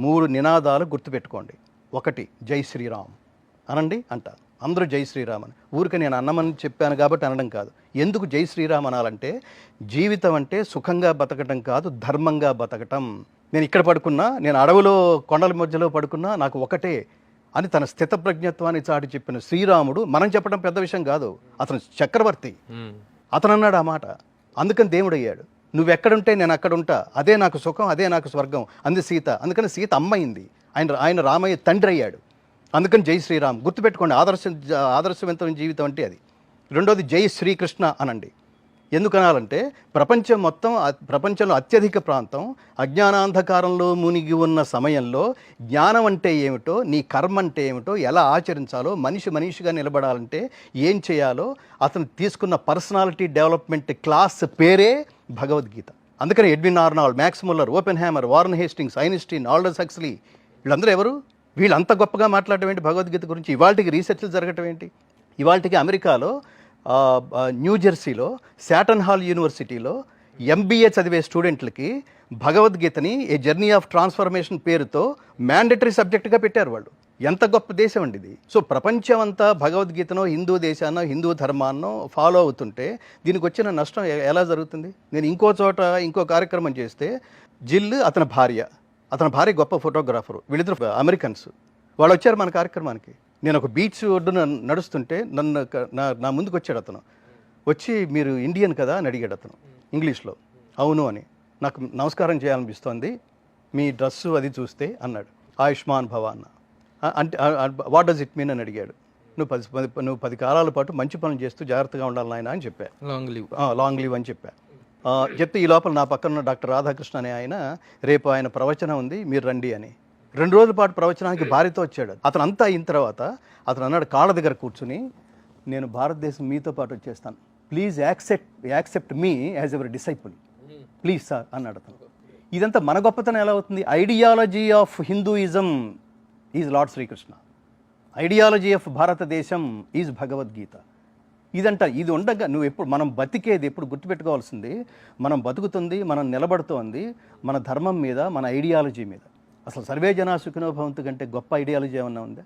మూడు నినాదాలు గుర్తుపెట్టుకోండి. ఒకటి జై శ్రీరామ్. అనండి? అంటారు అందరూ జై శ్రీరామ్ అని. ఊరికి నేను అన్నమని చెప్పాను కాబట్టి అనడం కాదు. ఎందుకు జై శ్రీరామ్ అనాలంటే జీవితం అంటే సుఖంగా బతకటం కాదు ధర్మంగా బతకటం. నేను ఇక్కడ పడుకున్నా నేను అడవిలో కొండల మధ్యలో పడుకున్నా నాకు ఒకటే అని తన స్థితప్రజ్ఞత్వాన్ని చాటి చెప్పిన శ్రీరాముడు మనం చెప్పడం పెద్ద విషయం కాదు. అతను చక్రవర్తి. అతను అన్నాడు ఆ మాట. అందుకని దేవుడు నువ్వెక్కడుంటే నేను అక్కడ ఉంటా అదే నాకు సుఖం అదే నాకు స్వర్గం అంది సీత. అందుకని సీత అమ్మైంది. ఆయన ఆయన రామయ్య తండ్రి అయ్యాడు. అందుకని జై శ్రీరామ్. గుర్తుపెట్టుకోండి ఆదర్శ ఆదర్శవంతమైన జీవితం అంటే అది. రెండోది జై శ్రీకృష్ణ అనండి. ఎందుకు అనాలంటే ప్రపంచం మొత్తం ప్రపంచంలో అత్యధిక ప్రాంతం అజ్ఞానాంధకారంలో మునిగి ఉన్న సమయంలో జ్ఞానం అంటే ఏమిటో నీ కర్మ అంటే ఏమిటో ఎలా ఆచరించాలో మనిషి మనిషిగా నిలబడాలంటే ఏం చేయాలో అతను తీసుకున్న పర్సనాలిటీ డెవలప్మెంట్ క్లాస్ పేరే భగవద్గీత. అందుకని Edwin Arnold Max Muller Oppenheimer Warren Hastings Einstein Aldous Huxley వీళ్ళందరూ ఎవరు? వీళ్ళంత గొప్పగా మాట్లాడటం ఏంటి భగవద్గీత గురించి? ఇవాళకి రీసెర్చ్లు జరగటం ఏంటి? ఇవాళకి అమెరికాలో న్యూజెర్సీలో శాటన్ హాల్ యూనివర్సిటీలో ఎంబీఏ చదివే స్టూడెంట్లకి భగవద్గీతని ఏ జర్నీ ఆఫ్ ట్రాన్స్ఫర్మేషన్ పేరుతో మ్యాండటరీ సబ్జెక్టుగా పెట్టారు వాళ్ళు. ఎంత గొప్ప దేశం అండి ఇది. సో ప్రపంచం అంతా భగవద్గీతనో హిందూ దేశాన్నో హిందూ ధర్మాన్నో ఫాలో అవుతుంటే దీనికి వచ్చిన నష్టం ఎలా జరుగుతుంది? నేను ఇంకో చోట ఇంకో కార్యక్రమం చేస్తే జిల్ అతని భార్య అతని భార్య గొప్ప ఫోటోగ్రాఫరు వీళ్ళిద్దరు అమెరికన్స్ వాళ్ళు వచ్చారు మన కార్యక్రమానికి. నేను ఒక బీచ్ ఒడ్డున నడుస్తుంటే నన్ను నా నా ముందుకు వచ్చాడు అతను. వచ్చి మీరు ఇండియన్ కదా అని అడిగాడు అతను. ఇంగ్లీష్లో. అవును అని. నాకు నమస్కారం చేయాలనిపిస్తోంది. మీ డ్రెస్సు అది చూస్తే అన్నాడు. ఆయుష్మాన్ భవ అన్న "ఆ, అంటే వాట్ డస్ ఇట్ మీన్ అని అడిగాడు. నువ్వు పది పది- నువ్వు పది కాలాల పాటు మంచి పనులు చేస్తూ జాగ్రత్తగా ఉండాలి నాయన అని చెప్పా. లాంగ్ లీవ్ లాంగ్ లీవ్ అని చెప్పా. చెప్తే ఈ లోపల నా పక్కన ఉన్న డాక్టర్ రాధాకృష్ణ అనే ఆయన రేపు ఆయన ప్రవచనం ఉంది మీరు రండి అని. రెండు రోజుల పాటు ప్రవచనానికి భార్యతో వచ్చాడు. అతను అంతా అయిన తర్వాత అతను అన్నాడు కాళ్ళ దగ్గర కూర్చుని నేను భారతదేశం మీతో పాటు వచ్చేస్తాను. Please accept accept me as your disciple. Please sir అన్నాడు అతను. ఇదంతా మన గొప్పతనం ఎలా అవుతుంది? Ideology of Hinduism is Lord Srikrishna. Ideology of Bharatadesam is Bhagavad Gita. ఇదంట ఇది ఉండగా నువ్వు ఎప్పుడు మనం బతికేది ఎప్పుడు గుర్తుపెట్టుకోవాల్సింది మనం బతుకుతుంది మనం నిలబడుతోంది మన ధర్మం మీద మన ఐడియాలజీ మీద. అసలు సర్వే జనా సుఖినోభవంతు కంటే గొప్ప ఐడియాలజీ ఏమన్నా ఉందా?